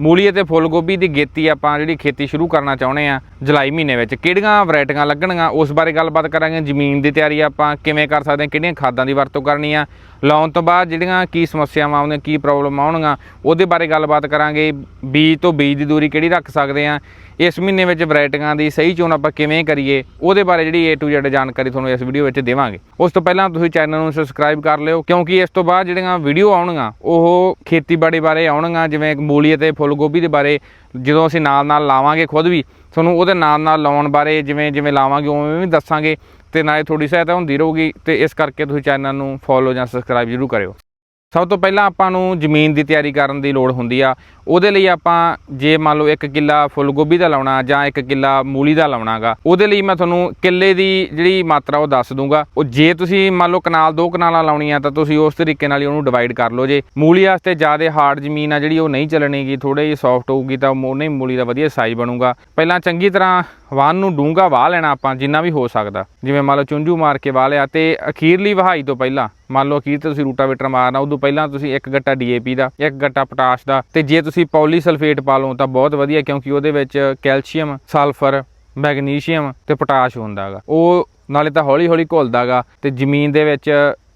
ਮੂਲੀ ਅਤੇ ਫੁੱਲ ਗੋਭੀ ਦੀ ਗੇਤੀ ਆਪਾਂ ਜਿਹੜੀ ਖੇਤੀ ਸ਼ੁਰੂ ਕਰਨਾ ਚਾਹੁੰਦੇ ਆ ਜੁਲਾਈ ਮਹੀਨੇ ਵਿੱਚ, ਕਿਹੜੀਆਂ ਵੈਰਾਈਟੀਆਂ ਲੱਗਣਗੀਆਂ? ਉਸ ਬਾਰੇ ਗੱਲਬਾਤ ਕਰਾਂਗੇ। ਜ਼ਮੀਨ ਦੀ ਤਿਆਰੀ ਆਪਾਂ ਕਿਵੇਂ ਕਰ ਸਕਦੇ ਹਾਂ, ਕਿਹੜੀਆਂ ਖਾਦਾਂ ਦੀ ਵਰਤੋਂ ਕਰਨੀ ਆ, ਲਾਉਣ ਤੋਂ ਬਾਅਦ ਜਿਹੜੀਆਂ ਕੀ ਸਮੱਸਿਆਵਾਂ ਆਉਂਦੀਆਂ, ਕੀ ਪ੍ਰੋਬਲਮ ਆਉਣਗੀਆਂ, ਉਹਦੇ ਬਾਰੇ ਗੱਲਬਾਤ ਕਰਾਂਗੇ। ਬੀਜ ਤੋਂ ਬੀਜ ਦੀ ਦੂਰੀ ਕਿਹੜੀ ਰੱਖ ਸਕਦੇ ਆ ਇਸ ਮਹੀਨੇ ਵਿੱਚ ਵੈਰਾਈਟੀਆਂ ਦੀ ਸਹੀ ਚੋਣ ਆਪਾਂ ਕਿਵੇਂ ਕਰੀਏ, ਉਹਦੇ ਬਾਰੇ ਜਿਹੜੀ A to Z ਜਾਣਕਾਰੀ ਤੁਹਾਨੂੰ ਇਸ ਵੀਡੀਓ ਵਿੱਚ ਦੇਵਾਂਗੇ। ਉਸ ਤੋਂ ਪਹਿਲਾਂ ਤੁਸੀਂ ਚੈਨਲ ਨੂੰ ਸਬਸਕ੍ਰਾਈਬ ਕਰ ਲਿਓ, ਕਿਉਂਕਿ ਇਸ ਤੋਂ ਬਾਅਦ ਜਿਹੜੀਆਂ ਵੀਡੀਓ ਆਉਣਗੀਆਂ, ਉਹ ਖੇਤੀਬਾੜੀ ਬਾਰੇ ਆਉਣਗੀਆਂ, ਜਿਵੇਂ ਮੂਲੀ ਅਤੇ ਫੁੱਲ ਗੋਭੀ ਦੇ ਬਾਰੇ, ਜਦੋਂ ਅਸੀਂ ਨਾਲ ਨਾਲ ਲਾਵਾਂਗੇ ਖੁਦ ਵੀ, ਤੁਹਾਨੂੰ ਉਹਦੇ ਨਾਲ ਨਾਲ ਲਾਉਣ ਬਾਰੇ ਜਿਵੇਂ ਜਿਵੇਂ ਲਾਵਾਂਗੇ, ਉਵੇਂ ਵੀ ਦੱਸਾਂਗੇ, ਤੇ ਨਾਲੇ ਥੋੜੀ ਸਹਾਇਤਾ ਹੁੰਦੀ ਰਹੂਗੀ, ਤੇ ਇਸ ਕਰਕੇ ਤੁਸੀਂ ਚੈਨਲ ਨੂੰ ਫੋਲੋ ਜਾਂ ਸਬਸਕ੍ਰਾਈਬ ਜ਼ਰੂਰ ਕਰਿਓ। ਸਭ ਤੋਂ ਪਹਿਲਾਂ ਆਪਾਂ ਨੂੰ ਜ਼ਮੀਨ ਦੀ ਤਿਆਰੀ ਕਰਨ ਦੀ ਲੋੜ ਹੁੰਦੀ ਆ। ਉਹਦੇ ਲਈ ਆਪਾਂ ਜੇ ਮੰਨ ਲਓ 1 ਕਿੱਲਾ ਫੁੱਲ ਗੋਭੀ ਦਾ ਲਾਉਣਾ ਜਾਂ 1 ਕਿੱਲਾ ਮੂਲੀ ਦਾ ਲਾਉਣਾਗਾ, ਉਹਦੇ ਲਈ ਮੈਂ ਤੁਹਾਨੂੰ ਕਿੱਲੇ ਦੀ ਜਿਹੜੀ ਮਾਤਰਾ ਉਹ ਦੱਸ ਦੂੰਗਾ। ਉਹ ਜੇ ਤੁਸੀਂ ਮੰਨ ਲਓ ਕਨਾਲ, ਦੋ ਕਨਾਲਾਂ ਲਾਉਣੀਆਂ ਤਾਂ ਤੁਸੀਂ ਉਸ ਤਰੀਕੇ ਨਾਲ ਹੀ ਉਹਨੂੰ ਡਿਵਾਈਡ ਕਰ ਲਓ ਜੇ। ਮੂਲੀ ਵਾਸਤੇ ਜ਼ਿਆਦਾ ਹਾਰਡ ਜ਼ਮੀਨ ਆ ਜਿਹੜੀ ਉਹ ਨਹੀਂ ਚੱਲਣੀਗੀ ਥੋੜੇ ਜਿਹੀ ਸੌਫਟ ਹੋਊਗੀ ਤਾਂ ਉਹਨੇ ਮੂਲੀ ਦਾ ਵਧੀਆ ਸਾਈਜ਼ ਬਣੂਗਾ। ਪਹਿਲਾਂ ਚੰਗੀ ਤਰ੍ਹਾਂ ਵਾਹਨ ਨੂੰ ਡੂੰਗਾ ਵਾਹ ਲੈਣਾ ਆਪਾਂ, ਜਿੰਨਾ ਵੀ ਹੋ ਸਕਦਾ। ਜਿਵੇਂ ਮੰਨ ਲਓ ਚੁੰਝੂ ਮਾਰ ਕੇ ਵਾਹ ਲਿਆ ਤੇ ਅਖੀਰਲੀ ਵਹਾਈ ਤੋਂ ਪਹਿਲਾਂ, ਮੰਨ ਲਓ ਅਖੀਰ ਤੇ ਤੁਸੀਂ ਰੂਟਾਵੇਟਰ ਮਾਰਨਾ, ਉਦੋਂ ਪਹਿਲਾਂ ਤੁਸੀਂ ਇੱਕ ਗੱਟਾ ਡੀਏਪੀ ਦਾ, ਇੱਕ ਗੱਟਾ ਪੋਟਾਸ਼ ਦਾ ਤੇ ਜੇ ਤੁਸੀਂ ਪੋਲੀਸਲਫੇਟ ਪਾ ਲਓ ਤਾਂ ਬਹੁਤ ਵਧੀਆ ਕਿਉਂਕਿ ਉਹਦੇ ਵਿੱਚ ਕੈਲਸ਼ੀਅਮ, ਸਲਫਰ, ਮੈਗਨੀਸ਼ੀਅਮ ਤੇ ਪੋਟਾਸ਼ ਹੁੰਦਾਗਾ ਉਹ ਨਾਲੇ ਤਾਂ ਹੌਲੀ ਹੌਲੀ ਘੁਲਦਾਗਾ ਤੇ ਜ਼ਮੀਨ ਦੇ ਵਿੱਚ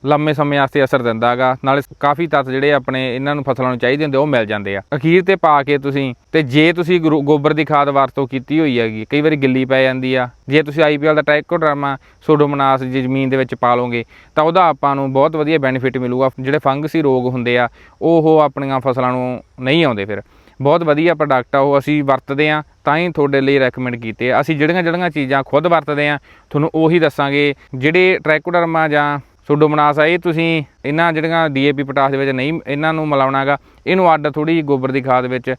ਲੰਮੇ ਸਮੇਂ ਵਾਸਤੇ ਅਸਰ ਦਿੰਦਾ ਹੈਗਾ। ਨਾਲੇ ਕਾਫੀ ਤੱਤ ਜਿਹੜੇ ਆਪਣੇ ਇਹਨਾਂ ਨੂੰ ਫਸਲਾਂ ਨੂੰ ਚਾਹੀਦੇ ਹੁੰਦੇ, ਉਹ ਮਿਲ ਜਾਂਦੇ ਆ। ਅਖੀਰ ਤੇ ਪਾ ਕੇ ਤੁਸੀਂ, ਤੇ ਜੇ ਤੁਸੀਂ ਗਰੋ- ਗੋਬਰ ਦੀ ਖਾਦ ਵਰਤੋਂ ਕੀਤੀ ਹੋਈ ਹੈਗੀ, ਕਈ ਵਾਰੀ ਗਿੱਲੀ ਪੈ ਜਾਂਦੀ ਆ। ਜੇ ਤੁਸੀਂ ਆਈਪੀਐਲ ਦਾ ਟ੍ਰਾਈਕੋਡਰਮਾ ਸੋਡੋਮਨਾਸ ਜੇ ਜ਼ਮੀਨ ਦੇ ਵਿੱਚ ਪਾ ਲਓਗੇ, ਤਾਂ ਉਹਦਾ ਆਪਾਂ ਨੂੰ ਬਹੁਤ ਵਧੀਆ ਬੈਨੀਫਿਟ ਮਿਲੂਗਾ। ਜਿਹੜੇ ਫੰਗਸੀ ਰੋਗ ਹੁੰਦੇ ਆ, ਉਹ ਆਪਣੀਆਂ ਫਸਲਾਂ ਨੂੰ ਨਹੀਂ ਆਉਂਦੇ ਫਿਰ। ਬਹੁਤ ਵਧੀਆ ਪ੍ਰੋਡਕਟ ਆ, ਉਹ ਅਸੀਂ ਵਰਤਦੇ ਆ, ਤਾਂ ਹੀ ਤੁਹਾਡੇ ਲਈ ਰეკਮੈਂਡ ਕੀਤੇ ਆ। ਅਸੀਂ ਜਿਹੜੀਆਂ ਜਿਹੜੀਆਂ ਚੀਜ਼ਾਂ ਖੁਦ ਵਰਤਦੇ ਆ, ਤੁਹਾਨੂੰ ਉਹੀ ਦੱਸਾਂਗੇ। ਜਿਹੜੇ ਟ੍ਰਾਈਕੋਡਰਮਾ ਜਾਂ ਸੋਡੋਮੋਨਾਸ ਆ, ਇਹ ਤੁਸੀਂ ਇਹਨਾਂ ਜਿਹੜੀਆਂ ਡੀਏਪੀ ਪੋਟਾਸ਼ ਦੇ ਵਿੱਚ ਨਹੀਂ, ਇਹਨਾਂ ਨੂੰ ਮਿਲਾਉਣਾਗਾ ਇਹਨੂੰ ਅੱਡ ਥੋੜੀ ਗੋਬਰ ਦੀ ਖਾਦ ਵਿੱਚ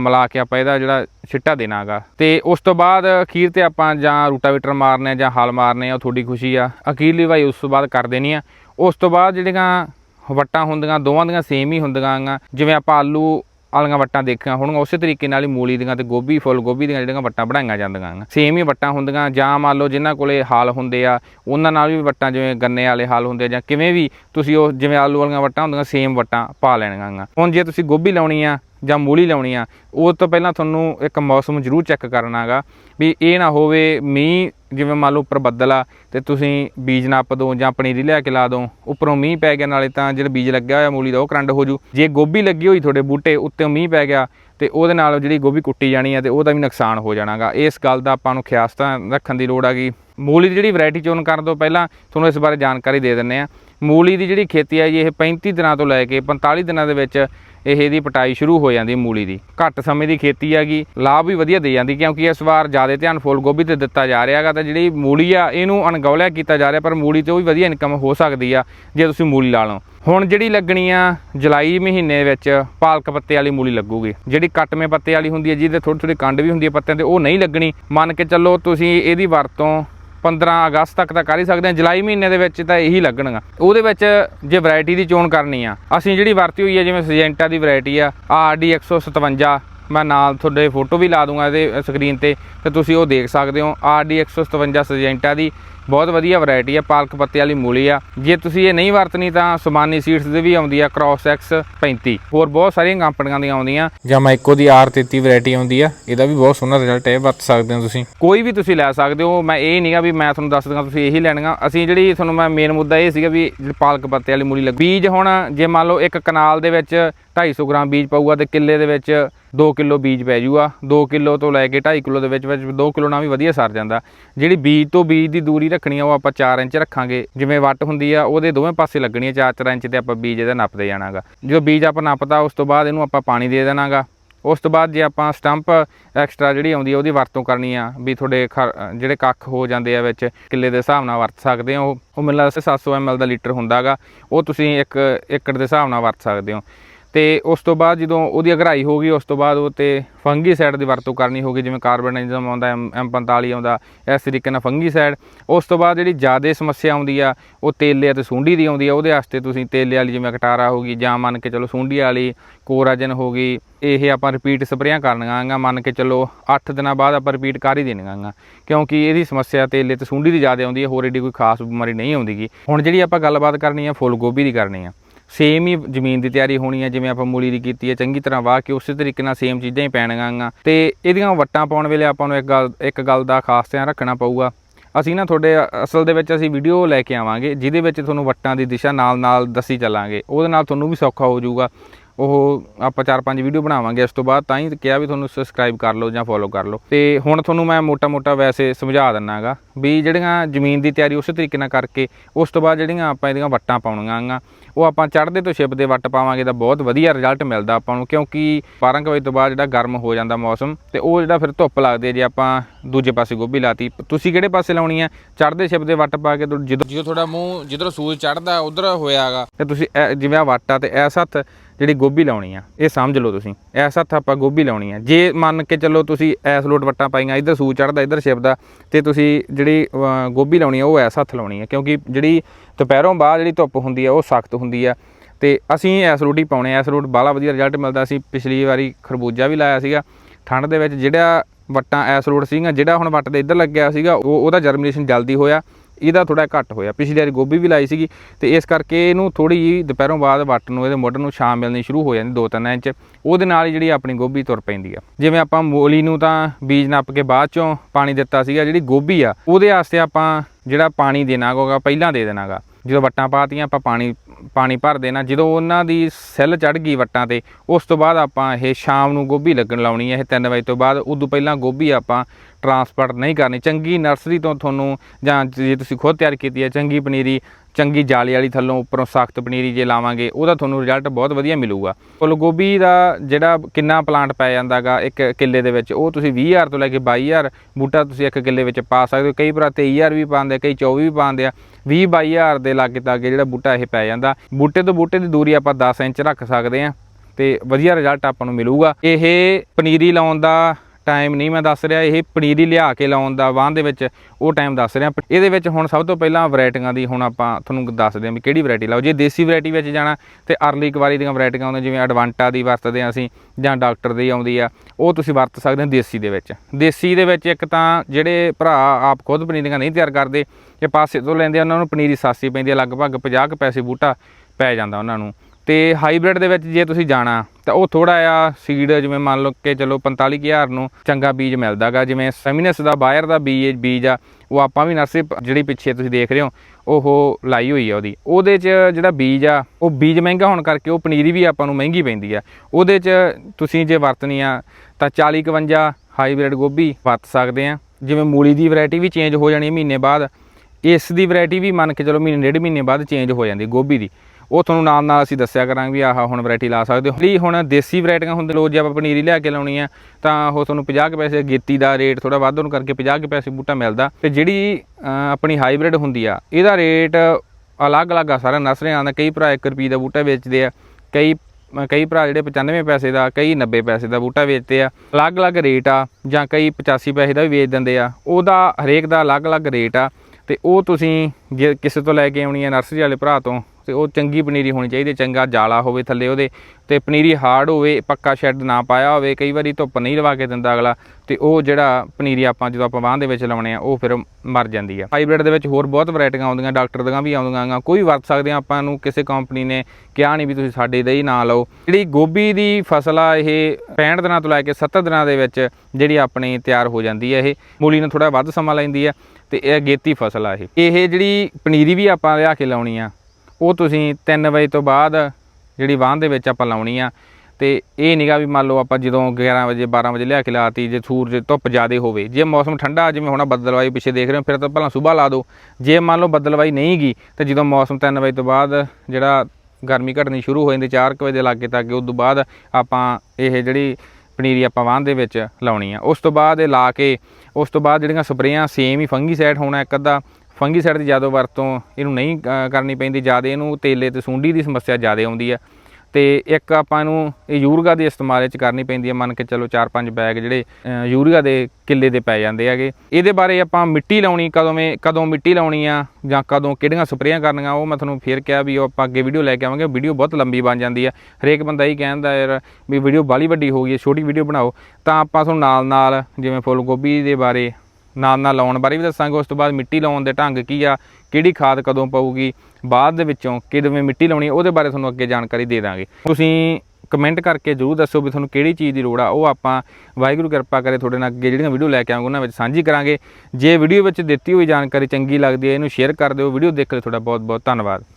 ਮਿਲਾ ਕੇ ਆਪਾਂ ਇਹਦਾ ਜਿਹੜਾ ਛਿੱਟਾ ਦੇਣਾਗਾ ਤੇ ਉਸ ਤੋਂ ਬਾਅਦ ਅਖੀਰ ਤੇ ਆਪਾਂ ਜਾਂ ਰੂਟਾਵੇਟਰ ਮਾਰਨੇ ਆ ਜਾਂ ਹਲ ਮਾਰਨੇ ਆ, ਉਹ ਤੁਹਾਡੀ ਖੁਸ਼ੀ ਆ। ਅਖੀਰਲੀ ਵਾਈ ਉਸ ਤੋਂ ਬਾਅਦ ਕਰ ਦੇਣੀ ਆ। ਉਸ ਤੋਂ ਬਾਅਦ ਜਿਹੜੀਆਂ ਵੱਟਾਂ ਹੁੰਦੀਆਂ, ਦੋਵਾਂ ਦੀਆਂ ਸੇਮ ਹੀ ਹੁੰਦੀਆਂ ਗਾ ਜਿਵੇਂ ਆਪਾਂ ਆਲੂ ਵਾਲੀਆਂ ਵੱਟਾਂ ਦੇਖੀਆਂ ਹੋਣਗੀਆਂ ਉਸੇ ਤਰੀਕੇ ਨਾਲ ਹੀ ਮੂਲੀ ਦੀਆਂ ਤੇ ਗੋਭੀ ਫੁੱਲ ਗੋਭੀ ਦੀਆਂ ਜਿਹੜੀਆਂ ਵੱਟਾਂ ਬਣਾਈਆਂ ਜਾਂਦੀਆਂ ਗਾ ਸੇਮ ਹੀ ਵੱਟਾਂ ਹੁੰਦੀਆਂ, ਜਾਂ ਮੰਨ ਲਓ ਜਿਨ੍ਹਾਂ ਕੋਲੇ ਹਾਲ ਹੁੰਦੇ ਆ, ਉਹਨਾਂ ਨਾਲ ਵੀ ਵੱਟਾਂ ਜਿਵੇਂ ਗੰਨੇ ਵਾਲੇ ਹਾਲ ਹੁੰਦੇ ਆ, ਜਾਂ ਕਿਵੇਂ ਵੀ ਤੁਸੀਂ ਉਹ ਜਿਵੇਂ ਆਲੂ ਵਾਲੀਆਂ ਵੱਟਾਂ ਹੁੰਦੀਆਂ ਸੇਮ ਵੱਟਾਂ ਪਾ ਲੈਣੀਆਂ ਗਾ ਹੁਣ ਜੇ ਤੁਸੀਂ ਗੋਭੀ ਲਾਉਣੀ ਆ, ਜਾਂ ਮੂਲੀ ਲਾਉਣੀ ਆ, ਉਹ ਤੋਂ ਪਹਿਲਾਂ ਤੁਹਾਨੂੰ ਇੱਕ ਮੌਸਮ ਜ਼ਰੂਰ ਚੈੱਕ ਕਰਨਾਗਾ ਵੀ ਇਹ ਨਾ ਹੋਵੇ ਮੀਂਹ ਜਿਵੇਂ ਮੰਨ ਲਓ ਉੱਪਰ ਬੱਦਲ ਆ ਤੇ ਤੁਸੀਂ ਬੀਜ ਨੱਪ ਦੋ ਜਾਂ ਪਨੀਰੀ ਲਿਆ ਕੇ ਲਾ ਦੋ, ਉੱਪਰੋਂ ਮੀਂਹ ਪੈ ਗਿਆ ਨਾਲੇ ਤਾਂ ਜਿਹੜਾ ਬੀਜ ਲੱਗਿਆ ਹੋਇਆ ਮੂਲੀ ਦਾ ਉਹ ਕਰੰਡ ਹੋ ਜੂ ਜੇ ਗੋਭੀ ਲੱਗੀ ਹੋਈ ਤੁਹਾਡੇ ਬੂਟੇ ਉੱਤੇ ਮੀਂਹ ਪੈ ਗਿਆ ਤੇ ਉਹਦੇ ਨਾਲ ਜਿਹੜੀ ਗੋਭੀ ਕੁੱਟੀ ਜਾਣੀ ਆ ਤੇ ਉਹਦਾ ਵੀ ਨੁਕਸਾਨ ਹੋ ਜਾਣਾਗਾ। ਇਸ ਗੱਲ ਦਾ ਆਪਾਂ ਨੂੰ ਖਿਆਸ ਤਾਂ ਰੱਖਣ ਦੀ ਲੋੜ ਹੈਗੀ ਮੂਲੀ ਦੀ ਜਿਹੜੀ ਵੈਰਾਈਟੀ ਚੋਣ ਕਰਨ ਤੋਂ ਪਹਿਲਾਂ ਤੁਹਾਨੂੰ ਇਸ ਬਾਰੇ ਜਾਣਕਾਰੀ ਦੇ ਦਿੰਨੇ ਆ। ਮੂਲੀ ਦੀ ਜਿਹੜੀ ਖੇਤੀ ਆ ਜੀ, ਇਹ 35 ਦਿਨਾਂ ਤੋਂ ਲੈ ਕੇ 45 ਦਿਨਾਂ ਦੇ ਵਿੱਚ ਇਹ ਇਹਦੀ ਪਟਾਈ ਸ਼ੁਰੂ ਹੋ ਜਾਂਦੀ ਮੂਲੀ ਦੀ। ਘੱਟ ਸਮੇਂ ਦੀ ਖੇਤੀ ਹੈਗੀ, ਲਾਭ ਵੀ ਵਧੀਆ ਦੇ ਜਾਂਦੀ ਕਿਉਂਕਿ ਇਸ ਵਾਰ ਜ਼ਿਆਦਾ ਧਿਆਨ ਫੁੱਲ ਗੋਭੀ ਤੇ ਦਿੱਤਾ ਜਾ ਰਿਹਾ ਹੈਗਾ ਤੇ ਜਿਹੜੀ ਮੂਲੀ ਆ, ਇਹਨੂੰ ਅਣਗੌਲਿਆ ਕੀਤਾ ਜਾ ਰਿਹਾ, ਪਰ ਮੂਲੀ ਤੋਂ ਵੀ ਵਧੀਆ ਇਨਕਮ ਹੋ ਸਕਦੀ ਆ ਜੇ ਤੁਸੀਂ ਮੂਲੀ ਲਾ ਲਓ। ਹੁਣ ਜਿਹੜੀ ਲੱਗਣੀ ਆ, ਜੁਲਾਈ ਮਹੀਨੇ ਵਿੱਚ ਪਾਲਕ ਪੱਤੇ ਵਾਲੀ ਮੂਲੀ ਲੱਗੂਗੀ। ਜਿਹੜੀ ਕੱਟਵੇਂ ਪੱਤੇ ਵਾਲੀ ਹੁੰਦੀ ਹੈ ਜਿਹਦੇ ਥੋੜੀ ਥੋੜੀ ਕੰਡ ਵੀ ਹੁੰਦੀ ਹੈ ਪੱਤਿਆਂ ਤੇ, ਉਹ ਨਹੀਂ ਲੱਗਣੀ। ਮੰਨ ਕੇ ਚੱਲੋ ਤੁਸੀਂ ਇਹਦੀ ਵਰਤੋਂ 15 ਅਗਸਤ ਤੱਕ ਤਾਂ ਕਰ ਹੀ ਸਕਦੇ ਹਾਂ, ਜੁਲਾਈ ਮਹੀਨੇ ਦੇ ਵਿੱਚ ਤਾਂ ਇਹੀ ਲੱਗਣਗਾ। ਉਹਦੇ ਵਿੱਚ ਜੇ ਵੈਰਾਈਟੀ ਦੀ ਚੋਣ ਕਰਨੀ ਆ, ਅਸੀਂ ਜਿਹੜੀ ਵਰਤੀ ਹੋਈ ਆ, ਜਿਵੇਂ ਸਜੈਂਟਾ ਦੀ ਵੈਰਾਈਟੀ ਆ, ਆਰਡੀ 157 ਮੈਂ ਨਾਲ ਤੁਹਾਡੇ ਫੋਟੋ ਵੀ ਲਾ ਦੂੰਗਾ ਇਹਦੇ ਸਕਰੀਨ ਤੇ ਤੇ ਤੁਸੀਂ ਉਹ ਦੇਖ ਸਕਦੇ ਹੋ, ਆਰਡੀ 157 ਸਜੈਂਟਾ ਦੀ ਬਹੁਤ ਵਧੀਆ ਵੈਰਾਈਟੀ ਆ ਪਾਲਕ ਪੱਤੇ ਵਾਲੀ ਮੂਲੀ ਆ। ਜੇ ਤੁਸੀਂ ਇਹ ਨਹੀਂ ਵਰਤਣੀ ਤਾਂ ਸੁਮਾਨੀ ਸੀਡਸ ਦੇ ਵੀ ਆਉਂਦੀ ਆ ਕ੍ਰਾਸ ਐਕਸ 35 ਹੋਰ ਬਹੁਤ ਸਾਰੀਆਂ ਕੰਪਨੀਆਂ ਦੀਆਂ ਆਉਂਦੀਆਂ। ਜਾਂ ਮਾਈਕੋ ਦੀ R33 ਵੈਰਾਈਟੀ ਆਉਂਦੀ ਆ ਇਹਦਾ ਵੀ ਬਹੁਤ ਸੋਹਣਾ ਰਿਜ਼ਲਟ ਹੈ ਵਰਤ ਸਕਦੇ ਹੋ ਤੁਸੀਂ। ਕੋਈ ਵੀ ਤੁਸੀਂ ਲੈ ਸਕਦੇ ਹੋ ਮੈਂ ਇਹ ਨਹੀਂਗਾ ਵੀ ਮੈਂ ਤੁਹਾਨੂੰ ਦੱਸ ਦਿੰਦਾ ਤੁਸੀਂ ਇਹੀ ਲੈਣੀਆਂ। ਅਸੀਂ ਜਿਹੜੀ ਤੁਹਾਨੂੰ ਮੈਂ ਮੇਨ ਮੁੱਦਾ ਇਹ ਸੀਗਾ ਵੀ ਪਾਲਕ ਪੱਤੇ ਵਾਲੀ ਮੂਲੀ ਲੱਗ। ਬੀਜ ਹੁਣ ਜੇ ਮੰਨ ਲਓ ਇੱਕ ਕਨਾਲ ਦੇ ਵਿੱਚ 250 ਗ੍ਰਾਮ ਬੀਜ ਪਊਗਾ ਤੇ ਕਿੱਲੇ ਦੇ ਵਿੱਚ 2 ਕਿਲੋ ਬੀਜ ਪੈ ਜੂਗਾ। 2 ਕਿਲੋ ਤੋਂ ਲੈ ਕੇ 2.5 ਕਿਲੋ ਦੇ ਵਿੱਚ ਵਿੱਚ 2 ਕਿਲੋ ਨਾਲ ਵੀ ਵਧੀਆ ਸਰ ਜਾਂਦਾ। ਜਿਹੜੀ ਬੀਜ ਤੋਂ ਬੀਜ ਦੀ ਦੂਰੀ ਰੱਖਣੀ ਆ, ਉਹ ਆਪਾਂ 4 ਇੰਚ ਰੱਖਾਂਗੇ। ਜਿਵੇਂ ਵੱਟ ਹੁੰਦੀ ਆ, ਉਹਦੇ ਦੋਵੇਂ ਪਾਸੇ ਲੱਗਣੀ ਆ 4-4 ਇੰਚ ਤੇ ਆਪਾਂ ਬੀਜ ਇਹਦਾ ਨੱਪਦੇ ਜਾਣਾਗਾ। ਜਦੋਂ ਬੀਜ ਆਪਾਂ ਨੱਪਤਾ, ਉਸ ਤੋਂ ਬਾਅਦ ਇਹਨੂੰ ਆਪਾਂ ਪਾਣੀ ਦੇ ਦੇਣਾਗਾ। ਉਸ ਤੋਂ ਬਾਅਦ ਜੇ ਆਪਾਂ ਸਟੰਪ ਐਕਸਟਰਾ ਜਿਹੜੀ ਆਉਂਦੀ ਆ, ਉਹਦੀ ਵਰਤੋਂ ਕਰਨੀ ਆ, ਵੀ ਤੁਹਾਡੇ ਖਰ- ਜਿਹੜੇ ਕੱਖ ਹੋ ਜਾਂਦੇ ਆ ਵਿੱਚ, ਕਿੱਲੇ ਦੇ ਹਿਸਾਬ ਨਾਲ ਵਰਤ ਸਕਦੇ ਹੋ। ਉਹ ਮੈਨੂੰ ਲੱਗਦਾ 700 ml ਦਾ ਲੀਟਰ ਹੁੰਦਾਗਾ। ਉਹ ਤੁਸੀਂ ਇੱਕ ਏਕੜ ਦੇ ਹਿਸਾਬ ਨਾਲ ਵਰਤ ਸਕਦੇ ਹੋ। ਤੇ ਉਸ ਤੋਂ ਬਾਅਦ ਜਦੋਂ ਉਹਦੀ ਅਗਰਾਈ ਹੋ ਗਈ, ਉਸ ਤੋਂ ਬਾਅਦ ਉਹ ਤੇ ਫੰਗੀਸਾਈਡ ਦੀ ਵਰਤੋਂ ਕਰਨੀ ਹੋਗੀ ਜਿਵੇਂ ਕਾਰਬਨਿਜ਼ਮ ਆਉਂਦਾ M45 ਆਉਂਦਾ, ਇਸ ਤਰੀਕੇ ਨਾਲ ਫੰਗੀਸਾਈਡ ਉਸ ਤੋਂ ਬਾਅਦ ਜਿਹੜੀ ਜ਼ਿਆਦਾ ਸਮੱਸਿਆ ਆਉਂਦੀ ਆ, ਉਹ ਤੇਲੇ ਅਤੇ ਸੁੰਡੀ ਦੀ ਆਉਂਦੀ ਆ, ਉਹਦੇ ਵਾਸਤੇ ਤੁਸੀਂ ਤੇਲੇ ਵਾਲੀ ਜਿਵੇਂ ਕਟਾਰਾ ਹੋਗੀ ਜਾਂ ਮੰਨ ਕੇ ਚਲੋ ਸੁੰਡੀ ਵਾਲੀ, ਕੋਰਾਜਨ ਹੋ ਗਈ, ਇਹ ਆਪਾਂ ਰਿਪੀਟ ਸਪਰੇਆਂ ਕਰਨੀਆਂ ਗਾ ਮੰਨ ਕੇ ਚਲੋ 8 ਦਿਨਾਂ ਬਾਅਦ ਆਪਾਂ ਰਿਪੀਟ ਕਰ ਹੀ ਦੇਣੀਆਂ ਗਾ ਕਿਉਂਕਿ ਇਹਦੀ ਸਮੱਸਿਆ ਤੇਲੇ ਤੇ ਸੁੰਡੀ ਦੀ ਜ਼ਿਆਦਾ ਆਉਂਦੀ ਹੈ ਹੋਰ ਏਡੀ ਕੋਈ ਖਾਸ ਬਿਮਾਰੀ ਨਹੀਂ ਆਉਂਦੀਗੀ। ਹੁਣ ਜਿਹੜੀ ਆਪਾਂ ਗੱਲਬਾਤ ਕਰਨੀ ਆ ਫੁੱਲ ਗੋਭੀ ਦੀ ਕਰਨੀ ਆ। ਸੇਮ ਹੀ ਜ਼ਮੀਨ ਦੀ ਤਿਆਰੀ ਹੋਣੀ ਹੈ, ਜਿਵੇਂ ਆਪਾਂ ਮੂਲੀ ਦੀ ਕੀਤੀ ਹੈ, ਚੰਗੀ ਤਰ੍ਹਾਂ ਵਾਹ ਕੇ ਉਸੇ ਤਰੀਕੇ ਨਾਲ ਸੇਮ ਚੀਜ਼ਾਂ ਹੀ ਪੈਣਗੀਆਂ ਗਾ। ਤੇ ਇਹਦੀਆਂ ਵੱਟਾਂ ਪਾਉਣ ਵੇਲੇ ਆਪਾਂ ਨੂੰ ਇੱਕ ਗੱਲ ਇੱਕ ਗੱਲ ਦਾ ਖਾਸ ਧਿਆਨ ਰੱਖਣਾ ਪਊਗਾ। ਅਸੀਂ ਨਾ ਤੁਹਾਡੇ ਅਸਲ ਦੇ ਵਿੱਚ ਅਸੀਂ ਵੀਡੀਓ ਲੈ ਕੇ ਆਵਾਂਗੇ, ਜਿਹਦੇ ਵਿੱਚ ਤੁਹਾਨੂੰ ਵੱਟਾਂ ਦੀ ਦਿਸ਼ਾ ਨਾਲ ਨਾਲ ਦੱਸੀ ਚੱਲਾਂਗੇ। ਉਹਦੇ ਨਾਲ ਤੁਹਾਨੂੰ ਵੀ ਸੌਖਾ ਹੋ ਜਾਊਗਾ। ਉਹ ਆਪਾਂ ਚਾਰ ਪੰਜ ਵੀਡੀਓ ਬਣਾਵਾਂਗੇ ਇਸ ਤੋਂ ਬਾਅਦ ਤਾਂ ਹੀ ਕਿਹਾ ਵੀ ਤੁਹਾਨੂੰ ਸਬਸਕ੍ਰਾਈਬ ਕਰ ਲਓ ਜਾਂ ਫੋਲੋ ਕਰ ਲਓ। ਤੇ ਹੁਣ ਤੁਹਾਨੂੰ ਮੈਂ ਮੋਟਾ-ਮੋਟਾ ਵੈਸੇ ਸਮਝਾ ਦਿੰਨਾਗਾ ਵੀ ਜਿਹੜੀਆਂ ਜ਼ਮੀਨ ਦੀ ਤਿਆਰੀ ਉਸੇ ਤਰੀਕੇ ਨਾਲ ਕਰਕੇ ਉਸ ਤੋਂ ਬਾਅਦ ਜਿਹੜੀਆਂ ਆਪਾਂ ਇਹਦੀਆਂ ਵੱਟਾਂ ਪਾਉਣੀਆਂ ਗਾ ਉਹ ਆਪਾਂ ਚੜ੍ਹਦੇ ਤੋਂ ਛਿਪ ਦੇ ਵੱਟ ਪਾਵਾਂਗੇ ਤਾਂ ਬਹੁਤ ਵਧੀਆ ਰਿਜ਼ਲਟ ਮਿਲਦਾ ਆਪਾਂ ਨੂੰ ਕਿਉਂਕਿ 12 ਕੁ ਵਜੇ ਤੋਂ ਬਾਅਦ ਜਿਹੜਾ ਗਰਮ ਹੋ ਜਾਂਦਾ ਮੌਸਮ ਤੇ ਉਹ ਜਿਹੜਾ ਫਿਰ ਧੁੱਪ ਲੱਗਦੀ ਹੈ ਜੇ ਆਪਾਂ ਦੂਜੇ ਪਾਸੇ ਗੋਭੀ ਲਾਤੀ। ਤੁਸੀਂ ਕਿਹੜੇ ਪਾਸੇ ਲਾਉਣੀ ਆ ਚੜ੍ਹਦੇ ਛਿਪ ਦੇ ਵੱਟ ਪਾ ਕੇ ਜਦੋਂ ਜਦੋਂ ਤੁਹਾਡਾ ਮੂੰਹ ਜਿੱਧਰ ਸੂਰਜ ਚੜ੍ਹਦਾ ਉਧਰ ਹੋਇਆਗਾ। ਤੇ ਤੁਸੀਂ ਜਿਵੇਂ ਆ ਵੱਟ ਆ ਤੇ ਐਸ ਹੱਥ ਜਿਹੜੀ ਗੋਭੀ ਲਾਉਣੀ ਆ, ਇਹ ਸਮਝ ਲਓ ਤੁਸੀਂ ਇਸ ਹੱਥ ਆਪਾਂ ਗੋਭੀ ਲਾਉਣੀ ਆ। ਜੇ ਮੰਨ ਕੇ ਚੱਲੋ ਤੁਸੀਂ ਐਸ ਲੋਟ ਵੱਟਾਂ ਪਾਈਆਂ, ਇੱਧਰ ਸੂ ਚੜ੍ਹਦਾ, ਇੱਧਰ ਛਿਪਦਾ, ਤੇ ਤੁਸੀਂ ਜਿਹੜੀ ਗੋਭੀ ਲਾਉਣੀ ਆ, ਉਹ ਐਸ ਹੱਥ ਲਾਉਣੀ ਆ, ਕਿਉਂਕਿ ਜਿਹੜੀ ਦੁਪਹਿਰੋਂ ਬਾਅਦ ਜਿਹੜੀ ਧੁੱਪ ਹੁੰਦੀ ਆ, ਉਹ ਸਖਤ ਹੁੰਦੀ ਆ। ਤੇ ਅਸੀਂ ਐਸ ਰੂਟ ਹੀ ਪਾਉਣੇ ਆ, ਐਸ ਰੂਟ ਬਾਹਲਾ ਵਧੀਆ ਰਿਜ਼ਲਟ ਮਿਲਦਾ। ਸੀ ਪਿਛਲੀ ਵਾਰੀ ਖਰਬੂਜਾ ਵੀ ਲਾਇਆ ਸੀਗਾ, ਠੰਡ ਦੇ ਵਿੱਚ ਜਿਹੜਾ ਵੱਟਾਂ ਐਸ ਰੂਟ ਸੀਗਾ ਜਿਹੜਾ ਹੁਣ ਵੱਟ ਦੇ ਇੱਧਰ ਲੱਗਿਆ ਸੀਗਾ, ਉਹ, ਉਹਦਾ ਜਰਮੀਨੇਸ਼ਨ ਜਲਦੀ ਹੋਇਆ। ਇਹਦਾ ਥੋੜਾ ਘੱਟ ਹੋਇਆ। ਪਿਛਲੀ ਵਾਰੀ ਗੋਭੀ ਵੀ ਲਾਈ ਸੀਗੀ ਤੇ ਇਸ ਕਰਕੇ ਇਹਨੂੰ ਥੋੜੀ ਜਿਹੀ ਦੁਪਹਿਰੋਂ ਬਾਅਦ ਵੱਟ ਨੂੰ ਇਹਦੇ ਮੁੱਢ ਨੂੰ ਛਾਂ ਮਿਲਣੀ ਸ਼ੁਰੂ ਹੋ ਜਾਂਦੀ 2-3 ਇੰਚ। ਉਹਦੇ ਨਾਲ ਹੀ ਜਿਹੜੀ ਆਪਣੀ ਗੋਭੀ ਤੁਰ ਪੈਂਦੀ ਆ। ਜਿਵੇਂ ਆਪਾਂ ਮੂਲੀ ਨੂੰ ਤਾਂ ਬੀਜ ਨੱਪ ਕੇ ਬਾਅਦ ਚੋਂ ਪਾਣੀ ਦਿੱਤਾ ਸੀਗਾ, ਜਿਹੜੀ ਗੋਭੀ ਆ, ਉਹਦੇ ਵਾਸਤੇ ਆਪਾਂ ਜਿਹੜਾ ਪਾਣੀ ਦੇਣਾ ਹੋਗਾ ਪਹਿਲਾਂ ਦੇ ਦੇਣਾਗਾ। ਜਦੋਂ ਵੱਟਾਂ ਪਾਤੀਆਂ, ਆਪਾਂ ਪਾਣੀ ਪਾਣੀ ਭਰ ਦੇਣਾ ਜਦੋਂ ਉਹਨਾਂ ਦੀ ਸੈੱਲ ਚੜ ਗਈ ਵੱਟਾਂ ਤੇ, ਉਸ ਤੋਂ ਬਾਅਦ ਆਪਾਂ ਇਹ ਸ਼ਾਮ ਨੂੰ ਗੋਭੀ ਲੱਗਣ ਲਾਉਣੀ ਹੈ, ਇਹ 3 ਵਜੇ ਤੋਂ ਬਾਅਦ, ਉਦੋਂ ਪਹਿਲਾਂ ਗੋਭੀ ਆਪਾਂ ਟਰਾਂਸਪੋਰਟ ਨਹੀਂ ਕਰਨੀ। ਚੰਗੀ ਨਰਸਰੀ ਤੋਂ ਤੁਹਾਨੂੰ ਜਾਂ ਜੇ ਤੁਸੀਂ ਖੁਦ ਤਿਆਰ ਕੀਤੀ ਹੈ, ਚੰਗੀ ਪਨੀਰੀ ਚੰਗੀ ਜਾਲੀ ਵਾਲੀ ਥੱਲੋਂ ਉੱਪਰੋਂ ਸਖਤ ਪਨੀਰੀ ਜੇ ਲਾਵਾਂਗੇ, ਉਹਦਾ ਤੁਹਾਨੂੰ ਰਿਜ਼ਲਟ ਬਹੁਤ ਵਧੀਆ ਮਿਲੂਗਾ। ਫੁੱਲ ਗੋਭੀ ਦਾ ਜਿਹੜਾ ਕਿੰਨਾ ਪਲਾਂਟ ਪੈ ਜਾਂਦਾਗਾ, ਇੱਕ ਕਿੱਲੇ ਦੇ ਵਿੱਚ, ਉਹ ਤੁਸੀਂ 20000 ਤੋਂ ਲੈ ਕੇ 22000 ਬੂਟਾ ਤੁਸੀਂ ਇੱਕ ਕਿੱਲੇ ਵਿੱਚ ਪਾ ਸਕਦੇ ਹੋ। ਕਈ ਭਰਾ 23000 ਵੀ ਪਾਉਂਦੇ ਕਈ 24 ਵੀ ਪਾਉਂਦੇ ਆ। 20 22000 ਦੇ ਲਾਗੇ ਤਾਗੇ ਜਿਹੜਾ ਬੂਟਾ ਇਹ ਪੈ ਜਾਂਦਾ। ਬੂਟੇ ਤੋਂ ਬੂਟੇ ਦੀ ਦੂਰੀ ਆਪਾਂ 10 ਇੰਚ ਰੱਖ ਸਕਦੇ ਆ ਤੇ ਵਧੀਆ ਰਿਜ਼ਲਟ ਆਪਾਂ ਨੂੰ ਮਿਲੂਗਾ। ਇਹ ਪਨੀਰੀ ਲਾਉਣ ਦਾ ਟਾਈਮ ਨਹੀਂ, ਮੈਂ ਦੱਸ ਰਿਹਾ ਇਹ ਪਨੀਰੀ ਲਿਆ ਕੇ ਲਾਉਣ ਦਾ, ਵਾਹਨ ਦੇ ਵਿੱਚ ਉਹ ਟਾਈਮ ਦੱਸ ਰਿਹਾ। ਇਹਦੇ ਵਿੱਚ ਹੁਣ ਸਭ ਤੋਂ ਪਹਿਲਾਂ ਵੈਰਾਈਟੀਆਂ ਦੀ ਹੁਣ ਆਪਾਂ ਤੁਹਾਨੂੰ ਦੱਸਦੇ ਹਾਂ ਵੀ ਕਿਹੜੀ ਵੈਰਾਈਟੀ ਲਾਓ। ਜੇ ਦੇਸੀ ਵੈਰਾਈਟੀ ਵਿੱਚ ਜਾਣਾ ਤੇ ਅਰਲੀ ਕੁਆਰੀ ਦੀਆਂ ਵੈਰਾਈਟੀਆਂ ਆਉਂਦੀਆਂ, ਜਿਵੇਂ ਐਡਵਾਂਟਾ ਦੀ ਵਰਤਦੇ ਹਾਂ ਅਸੀਂ, ਜਾਂ ਡਾਕਟਰ ਦੀ ਆਉਂਦੀ ਆ, ਉਹ ਤੁਸੀਂ ਵਰਤ ਸਕਦੇ ਹੋ ਦੇਸੀ ਦੇ ਵਿੱਚ। ਦੇਸੀ ਦੇ ਵਿੱਚ ਇੱਕ ਤਾਂ ਜਿਹੜੇ ਭਰਾ ਆਪ ਖੁਦ ਪਨੀਰੀਆਂ ਨਹੀਂ ਤਿਆਰ ਕਰਦੇ, ਇਹ ਪਾਸੇ ਤੋਂ ਲੈਂਦੇ ਉਹਨਾਂ ਨੂੰ ਪਨੀਰੀ ਸਾਸੀ ਪੈਂਦੀ ਆ, ਲਗਭਗ 50 ਕੁ ਪੈਸੇ ਬੂਟਾ ਪੈ ਜਾਂਦਾ ਉਹਨਾਂ ਨੂੰ। ਤੇ ਹਾਈਬ੍ਰਿਡ ਦੇ ਵਿੱਚ ਜੇ ਤੁਸੀਂ ਜਾਣਾ, ਤਾਂ ਉਹ ਥੋੜਾ ਆ ਸੀਡ ਜਿਵੇਂ ਮੰਨ ਲਓ ਕਿ ਚਲੋ 45000 ਨੂੰ ਚੰਗਾ ਬੀਜ ਮਿਲਦਾਗਾ, ਜਿਵੇਂ ਸੈਮੀਨਸ ਦਾ, ਬਾਇਰ ਦਾ ਬੀਜ ਬੀਜ ਆ, ਉਹ ਆਪਾਂ ਵੀ ਨਰਸਰੀ ਜਿਹੜੀ ਪਿੱਛੇ ਤੁਸੀਂ ਦੇਖ ਰਹੇ ਹੋ, ਉਹ ਲਾਈ ਹੋਈ ਆ ਉਹਦੀ। ਉਹਦੇ 'ਚ ਜਿਹੜਾ ਬੀਜ ਆ, ਉਹ ਬੀਜ ਮਹਿੰਗਾ ਹੋਣ ਕਰਕੇ ਉਹ ਪਨੀਰੀ ਵੀ ਆਪਾਂ ਨੂੰ ਮਹਿੰਗੀ ਪੈਂਦੀ ਆ। ਉਹਦੇ 'ਚ ਤੁਸੀਂ ਜੇ ਵਰਤਣੀ ਆ, ਤਾਂ 40 51 ਹਾਈਬ੍ਰਿਡ ਗੋਭੀ ਵਰਤ ਸਕਦੇ ਆ। ਜਿਵੇਂ ਮੂਲੀ ਦੀ ਵੈਰਾਈਟੀ ਵੀ ਚੇਂਜ ਹੋ ਜਾਣੀ ਮਹੀਨੇ ਬਾਅਦ। ਇਸ ਦੀ ਵੈਰਾਈਟੀ ਵੀ ਮੰਨ ਕੇ ਚਲੋ ਮਹੀਨੇ, ਡੇਢ ਮਹੀਨੇ ਬਾਅਦ ਚੇਂਜ ਹੋ ਜਾਂਦੀ ਗੋਭੀ ਦੀ। ਉਹ ਤੁਹਾਨੂੰ ਨਾਲ ਨਾਲ ਅਸੀਂ ਦੱਸਿਆ ਕਰਾਂਗੇ ਵੀ ਆਹ ਹੁਣ ਵੈਰਾਈਟੀ ਲਾ ਸਕਦੇ ਹੋ। ਜਿਹੜੀ ਹੁਣ ਦੇਸੀ ਵੈਰਾਈਟੀਆਂ ਹੁੰਦੇ ਲੋ ਜੇ ਆਪਾਂ ਪਨੀਰੀ ਲਿਆ ਕੇ ਲਾਉਣੀ ਆ, ਤਾਂ ਉਹ ਤੁਹਾਨੂੰ 50 ਕੁ ਪੈਸੇ ਗੇਤੀ ਦਾ ਰੇਟ ਥੋੜਾ ਵੱਧ ਹੋਣ ਕਰਕੇ 50 ਕੁ ਪੈਸੇ ਬੂਟਾ ਮਿਲਦਾ। ਤੇ ਜਿਹੜੀ ਆਪਣੀ ਹਾਈਬ੍ਰਿਡ ਹੁੰਦੀ ਆ, ਇਹਦਾ ਰੇਟ ਅਲੱਗ-ਅਲੱਗ ਆ ਸਾਰਾ ਨਰਸਰੀਆਂ ਦਾ ਕਈ ਭਰਾ 1 ਰੁਪਏ ਦਾ ਬੂਟਾ ਵੇਚਦੇ ਆ, ਕਈ ਕਈ ਭਰਾ ਜਿਹੜੇ 95 ਪੈਸੇ ਦਾ, ਕਈ 90 ਪੈਸੇ ਦਾ ਬੂਟਾ ਵੇਚਦੇ ਆ। ਅਲੱਗ-ਅਲੱਗ ਰੇਟ ਆ, ਜਾਂ ਕਈ 85 ਪੈਸੇ ਦਾ ਵੀ ਵੇਚ ਦਿੰਦੇ ਆ। ਉਹਦਾ ਹਰੇਕ ਦਾ ਅਲੱਗ-ਅਲੱਗ ਰੇਟ ਆ, ਤੇ ਉਹ ਤੁਸੀਂ ਜੇ ਕਿਸੇ ਤੋਂ ਲੈ ਕੇ ਆਉਣੀ ਹੈ ਨਰਸਰੀ ਵਾਲੇ ਭਰਾ ਤੋਂ ਤੇ ਉਹ ਚੰਗੀ ਪਨੀਰੀ ਹੋਣੀ ਚਾਹੀਦੀ ਚੰਗਾ ਜਾਲਾ ਹੋਵੇ ਥੱਲੇ ਉਹਦੇ ਤੇ ਪਨੀਰੀ ਹਾਰਡ ਹੋਵੇ, ਪੱਕਾ ਸ਼ੈੱਡ ਨਾ ਪਾਇਆ ਹੋਵੇ, ਕਈ ਵਾਰੀ ਧੁੱਪ ਨਹੀਂ ਲਵਾ ਕੇ ਦਿੰਦਾ ਅਗਲਾ, ਤੇ ਉਹ ਜਿਹੜਾ ਪਨੀਰੀ ਆਪਾਂ ਜਦੋਂ ਆਪਾਂ ਬਾਂਹ ਦੇ ਵਿੱਚ ਲਾਉਣੇ ਆ, ਉਹ ਫਿਰ ਮਰ ਜਾਂਦੀ ਆ। ਹਾਈਬ੍ਰਿਡ ਦੇ ਵਿੱਚ ਹੋਰ ਬਹੁਤ ਵੈਰਾਈਟੀਆਂ ਆਉਂਦੀਆਂ, ਡਾਕਟਰ ਦੀਆਂ ਵੀ ਆਉਂਦੀਆਂ ਗਾ ਕੋਈ ਵਰਤ ਸਕਦੇ ਆ ਆਪਾਂ ਨੂੰ, ਕਿਸੇ ਕੰਪਨੀ ਨੇ ਕਿਹਾ ਨਹੀਂ ਵੀ ਤੁਸੀਂ ਸਾਡੇ ਦਾ ਹੀ ਨਾ ਲਓ। ਜਿਹੜੀ ਗੋਭੀ ਦੀ ਫਸਲ ਆ, ਇਹ 65 ਦਿਨਾਂ ਤੋਂ ਲੈ ਕੇ 70 ਦਿਨਾਂ ਦੇ ਵਿੱਚ ਜਿਹੜੀ ਆਪਣੀ ਤਿਆਰ ਹੋ ਜਾਂਦੀ ਹੈ ਇਹ, ਮੂਲੀ ਨੂੰ ਥੋੜਾ ਵੱਧ ਸਮਾਂ ਲੈਂਦੀ ਆ, ਤੇ ਇਹ ਅਗੇਤੀ ਫਸਲ ਆ ਇਹ। ਇਹ ਜਿਹੜੀ ਪਨੀਰੀ ਵੀ ਆਪਾਂ ਲਿਆ ਕੇ ਲਾਉਣੀ ਆ ਉਹ ਤੁਸੀਂ 3 ਵਜੇ ਤੋਂ ਬਾਅਦ ਜਿਹੜੀ ਵਾਹਨ ਦੇ ਵਿੱਚ ਆਪਾਂ ਲਾਉਣੀ ਆ, ਤੇ ਇਹ ਨਿਗਾ ਵੀ ਮੰਨ ਲਓ ਆਪਾਂ ਜਦੋਂ 11 ਵਜੇ 12 ਵਜੇ ਲਿਆ ਕੇ ਲਾਤੀ, ਜੇ ਸੂਰਜ ਧੁੱਪ ਜ਼ਿਆਦੇ ਹੋਵੇ, ਜੇ ਮੌਸਮ ਠੰਡਾ ਜਿਵੇਂ ਹੁਣ ਆਹ ਬੱਦਲਵਾਈ ਪਿੱਛੇ ਦੇਖ ਰਹੇ ਹੋ, ਫਿਰ ਤਾਂ ਪਹਿਲਾਂ ਸਵੇਰ ਲਾ ਦਿਓ। ਜੇ ਮੰਨ ਲਓ ਬੱਦਲਵਾਈ ਨਹੀਂ ਗਈ ਤੇ ਜਦੋਂ ਮੌਸਮ 3 ਵਜੇ ਤੋਂ ਬਾਅਦ ਜਿਹੜਾ ਗਰਮੀ ਘਟਣੀ ਸ਼ੁਰੂ ਹੋ ਜਾਂਦੀ 4 ਵਜੇ ਦੇ ਲਾਗੇ ਤੱਕ ਉਸ ਤੋਂ ਬਾਅਦ ਆਪਾਂ ਇਹ ਜਿਹੜੀ ਪਨੀਰੀ ਆਪਾਂ ਵਾਹਨ ਦੇ ਵਿੱਚ ਲਾਉਣੀ ਆ। ਉਸ ਤੋਂ ਬਾਅਦ ਇਹ ਲਾ ਕੇ, ਉਸ ਤੋਂ ਬਾਅਦ ਜਿਹੜੀਆਂ ਸਪਰੇਆਂ ਸੇਮ ਹੀ ਫੰਗੀਸਾਈਡ ਹੋਣਾ ਇੱਕ ਅੱਧਾ ਫੰਗੀਸਾਈਡ ਦੀ ਜ਼ਿਆਦਾ ਵਰਤੋਂ ਇਹਨੂੰ ਨਹੀਂ ਕਰਨੀ ਪੈਂਦੀ, ਜ਼ਿਆਦਾ ਇਹਨੂੰ ਤੇਲੇ ਤੇ ਸੁੰਡੀ ਦੀ ਸਮੱਸਿਆ ਜ਼ਿਆਦਾ ਆਉਂਦੀ ਆ। ਤੇ ਇੱਕ ਆਪਾਂ ਇਹਨੂੰ, ਇਹ ਯੂਰੀਆ ਦੇ ਇਸਤੇਮਾਲ ਵਿੱਚ ਕਰਨੀ ਪੈਂਦੀ ਹੈ ਮੰਨ ਕੇ ਚਲੋ 4-5 ਬੈਗ ਜਿਹੜੇ ਯੂਰੀਆ ਦੇ ਕਿੱਲੇ ਦੇ ਪੈ ਜਾਂਦੇ ਹੈਗੇ। ਇਹਦੇ ਬਾਰੇ ਆਪਾਂ ਮਿੱਟੀ ਲਾਉਣੀ, ਕਦੋਂ ਕਦੋਂ ਮਿੱਟੀ ਲਾਉਣੀ ਆ, ਜਾਂ ਕਦੋਂ ਕਿਹੜੀਆਂ ਸਪਰੇਆਂ ਕਰਨੀਆਂ, ਉਹ ਮੈਂ ਤੁਹਾਨੂੰ ਫੇਰ ਕਿਹਾ ਵੀ ਉਹ ਆਪਾਂ ਅੱਗੇ ਵੀਡੀਓ ਲੈ ਕੇ ਆਵਾਂਗੇ। ਵੀਡੀਓ ਬਹੁਤ ਲੰਬੀ ਬਣ ਜਾਂਦੀ ਆ। ਹਰੇਕ ਬੰਦਾ ਹੀ ਕਹਿੰਦਾ ਯਾਰ ਵੀ ਵੀਡੀਓ ਬਾਲੀ ਵੱਡੀ ਹੋ ਗਈ ਹੈ, ਛੋਟੀ ਵੀਡੀਓ ਬਣਾਓ। ਤਾਂ ਆਪਾਂ ਤੁਹਾਨੂੰ ਨਾਲ ਨਾਲ ਜਿਵੇਂ ਫੁੱਲ ਗੋਭੀ ਦੇ ਬਾਰੇ ਨਾਲ ਨਾਲ ਲਾਉਣ ਬਾਰੇ ਵੀ ਦੱਸਾਂਗੇ ਉਸ ਤੋਂ ਬਾਅਦ ਮਿੱਟੀ ਲਾਉਣ ਦੇ ਢੰਗ ਕੀ ਆ ਕਿਹੜੀ ਖਾਦ ਕਦੋਂ ਪਊਗੀ ਬਾਅਦ ਦੇ ਵਿੱਚੋਂ ਕਿਵੇਂ ਮਿੱਟੀ ਲਾਉਣੀ ਹੈ, ਉਹਦੇ ਬਾਰੇ ਤੁਹਾਨੂੰ ਅੱਗੇ ਜਾਣਕਾਰੀ ਦੇ ਦਾਂਗੇ। ਤੁਸੀਂ ਕਮੈਂਟ ਕਰਕੇ ਜਰੂਰ ਦੱਸੋ ਵੀ ਤੁਹਾਨੂੰ ਕਿਹੜੀ ਚੀਜ਼ ਦੀ ਲੋੜ ਆ ਉਹ ਆਪਾਂ ਵਾਹਿਗੁਰੂ ਕਿਰਪਾ ਕਰੇ ਤੁਹਾਡੇ ਨਾਲ ਅੱਗੇ ਜਿਹੜੀਆਂ ਵੀਡੀਓ ਲੈ ਕੇ ਆਵਾਂਗੇ ਉਹਨਾਂ ਵਿੱਚ ਸਾਂਝੀ ਕਰਾਂਗੇ। ਜੇ ਵੀਡੀਓ ਵਿੱਚ ਦਿੱਤੀ ਹੋਈ ਜਾਣਕਾਰੀ ਚੰਗੀ ਲੱਗਦੀ ਹੈ ਇਹਨੂੰ ਸ਼ੇਅਰ ਕਰ ਦਿਓ ਵੀਡੀਓ ਦੇਖ ਲਈ ਤੁਹਾਡਾ ਬਹੁਤ ਬਹੁਤ ਧੰਨਵਾਦ।